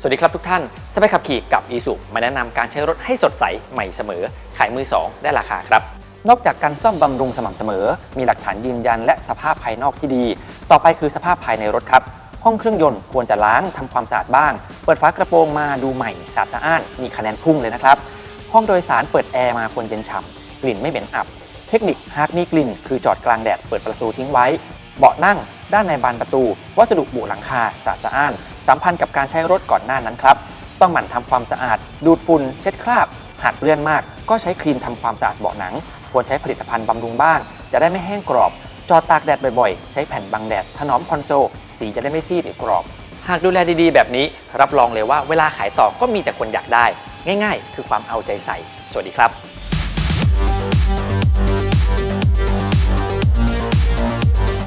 สวัสดีครับทุกท่านสไปขับขี่กับอีสุมาแนะนำการใช้รถให้สดใสใหม่เสมอ ขายมือ 2 ได้ราคาครับ นอกจากการซ่อมบำรุงสม่ำเสมอ มีหลักฐานยืนยันและสภาพภายนอกที่ดี ต่อไปคือสภาพภายในรถครับ ห้องเครื่องยนต์ควรจะล้างทำความสะอาดบ้าง เปิดฝากระโปรงมาดูใหม่สะอาดสะอ้านมีคะแนนพุ่งเลยนะครับ ห้องโดยสารเปิดแอร์มาควรเย็นฉ่ำกลิ่นไม่เหม็นอับ เทคนิคหากมีกลิ่น คือจอดกลางแดดเปิดประตูทิ้งไว้ เบาะนั่ง ด้านในบานประตู วัสดุบุหลังคาสะอาดสะอ้าน สัมพันธ์กับการใช้รถก่อนหน้านั้นครับ ต้องหมั่นทำความสะอาด ดูดฝุ่นเช็ดคราบ หากเลื่อนมาก ก็ใช้ครีมทำความสะอาดเบาะหนัง ควรใช้ผลิตภัณฑ์บำรุงบ้าง จะได้ไม่แห้งกรอบ จอดตากแดดบ่อยๆ ใช้แผ่นบังแดด ถนอมคอนโซล สีจะได้ไม่ซีดหรือกรอบ หากดูแลดีๆ แบบนี้ รับรองเลยว่าเวลาขายต่อก็มีแต่คนอยากได้ ง่าย ๆ คือความเอาใจใส่ สวัสดีครับ